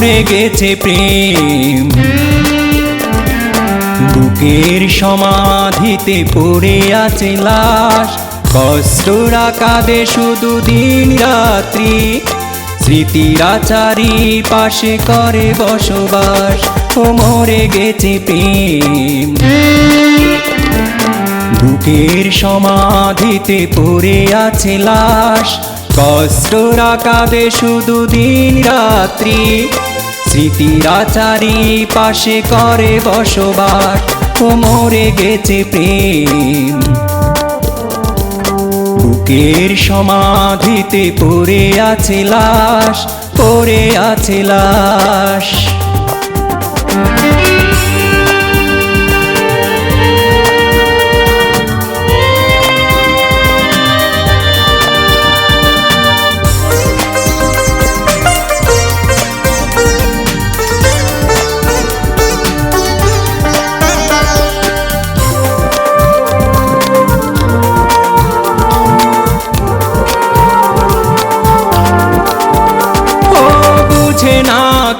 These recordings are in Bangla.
গেছে প্রেম। বুকের সমাধিতে পড়ে আছে লাশ। কষ্টরা কাঁদে শুধু দিন রাত্রি। স্মৃতিরা চারি পাশে করে বসবাস। ও মরে গেছে প্রেম। বুকের সমাধিতে পড়ে আছে লাশ। কষ্টরা কাঁদে শুধু দিন রাত্রি স্মৃতিরা চারি পাশে করে বসবাস, ও মরে গেছে প্রেম। বুকের সমাধিতে পড়ে আছে লাশ, পড়ে আছে লাশ।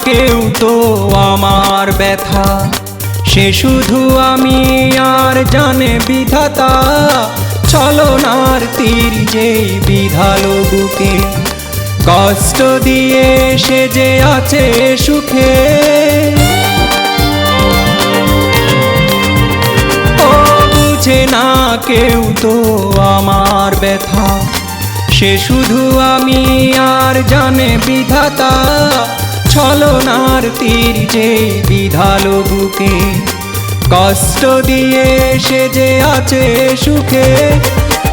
কেউ তো আমার ব্যথা। সে শুধু আমি আর জানে বিধাতা। ছলনার তীর যে বিধালো বুকে। কষ্ট দিয়ে সে যে আছে সুখে। ও বুঝে না কেউ তো আমার ব্যথা। সে শুধু আমি আর জানে বিধাতা। ছলনার তীর যে বিধালো বুকে, কষ্ট দিয়ে সে যে আছে সুখে,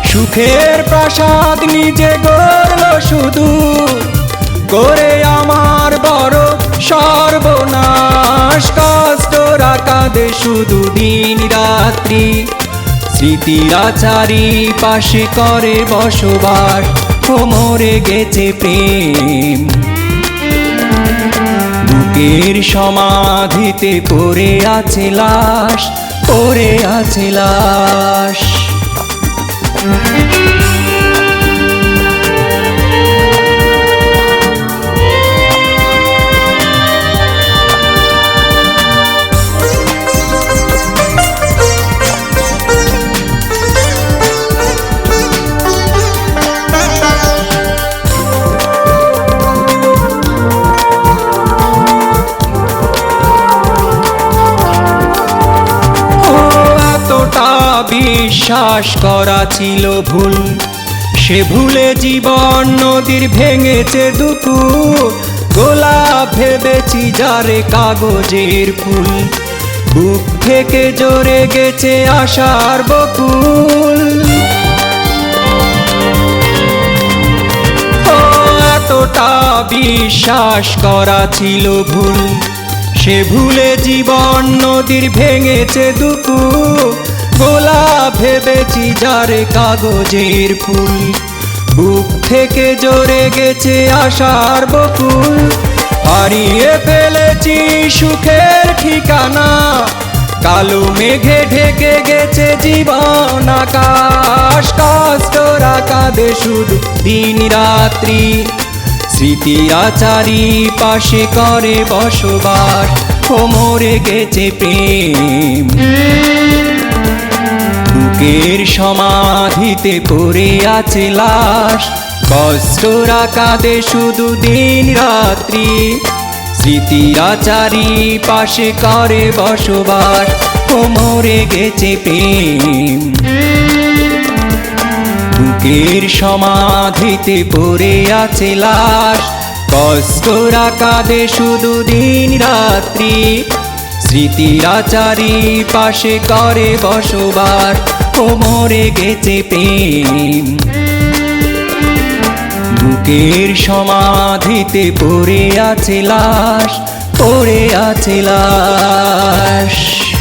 সুখের প্রাসাদ নিজে গড়ল শুধু। করে আমার বড় সর্বনাশ কষ্টরা কাঁদে শুধু দিন রাত্রি। স্মৃতিরা পাশে করে বসবাস ও মরে গেছে প্রেম। বুকের সমাধিতে পড়ে আছে লাশ পড়ে আছে লাশ। বিশ্বাস করা ছিল ভুল। সে ভুলে জীবন নদীর ভেঙেছে দুপুর। গোলাপ ভেবেছি যারে কাগজের ফুল। বুক থেকে জোরে গেছে আশার বকুল। এতটা বিশ্বাস করা ছিল ভুল। সে ভুলে জীবন নদীর ভেঙেছে গোলাপ ভেবেছি যারে কাগজের ফুল। বুক থেকে জোরে গেছে আশার বকুল। হারিয়ে ফেলেছি সুখের ঠিকানা। কালো মেঘে ঢেকে গেছে জীবন আকাশ। কষ্টরা কাঁদে শুধু দিন রাত্রি। স্মৃতি আচারি পাশে করে বসবাস। ও মরে গেছে প্রেম। সমাধিতে পড়ে আছে লাশ কষ্টরা কাঁদে শুধু দিন রাত্রি। স্মৃতিরা চারি পাশে করে বসবাস। ও মরে গেছে প্রেম। বুকের সমাধিতে পড়ে আছে লাশ কষ্টরা কাঁদে শুধু দিন রাত্রি। স্মৃতিরা চারি পাশে করে বসবাস। মরে গেছে প্রেম। বুকের সমাধিতে পড়ে আছে লাশ পড়ে আছে লাশ।